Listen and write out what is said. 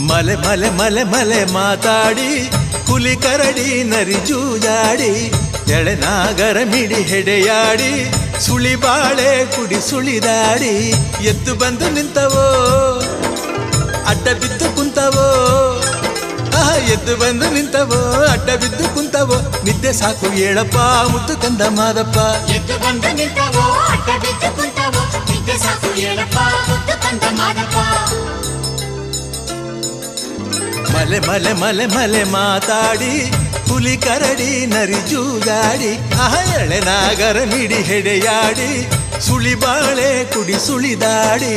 ಮಲೆ ಮಲೆ ಮಲೆ ಮಲೆ ಮಾತಾಡಿ ಕುಲಿ ಕರಡಿ ನರಿ ಜೂಜಾಡಿ ಎಳೆನಾಗರ ಮಿಡಿ ಹೆಡೆಯಾಡಿ, ಸುಳಿ ಬಾಳೆ ಕುಡಿ ಸುಳಿದಾಡಿ, ಎದ್ದು ಬಂದು ನಿಂತವೋ, ಅಡ್ಡ ಬಿದ್ದು ಕುಂತವೋ, ಆಹ, ಎದ್ದು ಬಂದು ನಿಂತವೋ, ಅಡ್ಡ ಬಿದ್ದು ಕುಂತವೋ, ನಿದ್ದೆ ಸಾಕು ಏಳಪ್ಪ ಮುದ್ದು ಕಂದ ಮಾದಪ್ಪ. ಎದ್ದು ಬಂದು ನಿಂತವೋ, ಅಡ್ಡ ಬಿದ್ದು ಕುಂತವೋ, ನಿದ್ದೆ ಸಾಕು ಏಳಪ್ಪ ಮುದ್ದು ಕಂದ ಮಾದಪ್ಪ. ಮಲೆ ಮಲೆ ಮಲೆ ಮಲೆ ಮಾತಾಡಿ, ಹುಲಿ ಕರಡಿ, ನರಿ ಜೂಜಾಡಿ ಆಹ ಎಳೆನಾಗರ ಮಿಡಿ ಹೆಡೆಯಾಡಿ, ಸುಳಿ ಬಾಳೆ ಕುಡಿ ಸುಳಿದಾಡಿ.